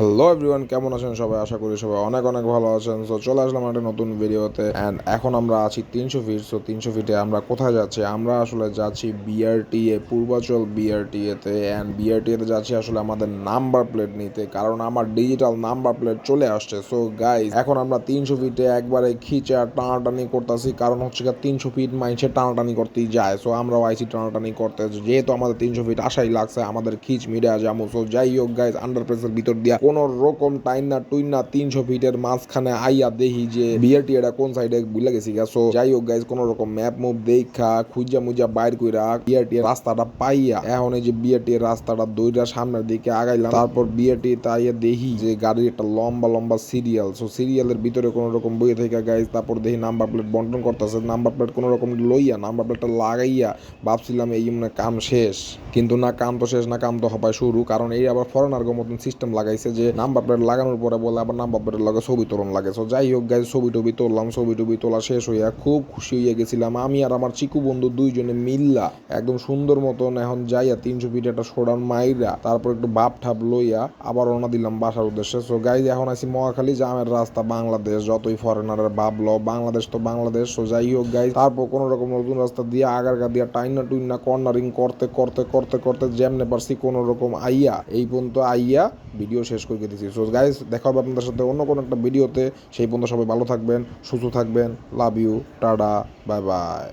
Hello everyone কেমন আছেন সবাই? আশা করি সবাই অনেক অনেক ভালো আছেন। সো চলে আসলাম একটা নতুন ভিডিওতে অ্যান্ড এখন আমরা আছি তিনশো ফিট সো তিনশো ফিটে আমরা কোথায় যাচ্ছি? আমরা আসলে যাচ্ছি বিআরটিএ পূর্বাচল বিআরটিএতে অ্যান্ড বিআরটিএতে যাচ্ছি আসলে আমাদের নাম্বার প্লেট নিতে কারণ আমার ডিজিটাল নাম্বার প্লেট চলে আসছে। সো গাইজ এখন আমরা তিনশো ফিটে একবারে খিচে আর টানাটানি করতেছি। কারণ হচ্ছে গিয়ে তিনশো ফিট মাইছে টানাটানি করতেই যায়। সো আমরাও আইসি টানাটানি করতে। যেহেতু আমাদের তিনশো ফিট আশাই লাগছে, আমাদের খিচ মিডিয়া যাব সো যাই হোক গাইজ আন্ডার প্রেসের ভিতর দিয়া কোন রকম টাইম না, টুইন না, তিনশো ফিটের মাঝখানে আইয়া দেখি যে বিআরটি এটা কোন সাইডে বুলে গেছি গা। সো যাই হোক গাইজ কোন রকম ম্যাপ মুভ দেখা, খুঁজা মুজা বাইর কইরা বিআরটি এর রাস্তাটা পাইয়া এখন এই যে বিআরটি এর রাস্তাটা দইরা সামনের দিকে আগাইলাম। তারপর বিআরটি তাইয়া দেখি যে গাড়ির একটা লম্বা লম্বা সিরিয়াল সো সিরিয়ালের ভিতরে কোন রকম বইয়ে থেকে গাইজ তারপর দেখি নাম্বার প্লেট বন্টন করতেছে। নাম্বার প্লেট কোন রকম লইয়া নাম্বার প্লেটটা লাগাইয়া ভাবছিলাম এই মানে কাম শেষ। কিন্তু না, কাম তো শেষ না, কাম তো হবাই শুরু। কারণ এই আবার ফরেনার মতন সিস্টেম লাগাইছে যে নাম্বার প্লেট লাগানোর পরে বলে আবার নাম্বার প্লেটের লগে ছবি তোলন লাগে। সো যাই হোক গাইজ ছবি টবি তুললাম, ছবি টবি তোলা শেষ হইয়া খুব খুশি হইয়া গেছিলাম। আমি আর আমার চিকু বন্ধু দুইজনে মিল্লা একদম সুন্দর মতন এখন যাইয়া তিনশো ফিট একটা সোডান মাইরা তারপর একটু বাপ ঠাপ লইয়া আবার রওনা দিলাম বাসার উদ্দেশ্যে। সো গাইজ এখন আছি মহাখালী জামের রাস্তা বাংলাদেশ, যতই ফরেনারের ভাবলো বাংলাদেশ তো বাংলাদেশ। সো যাই হোক গাইজ তারপর কোনো রকম নতুন রাস্তা দিয়ে আগারগা দিয়া টাইনা টুইনা কর্নারিং করতে করতে করতে করতে যেমনে পারছি কোনো রকম আইয়া, এই পর্যন্ত আইয়া ভিডিও শেষ করে দিয়েছি। সো গাইজ দেখা হবে আপনাদের সাথে অন্য কোনো একটা ভিডিওতে। সেই পর্যন্ত সবাই ভালো থাকবেন, সুস্থ থাকবেন love you tata bye bye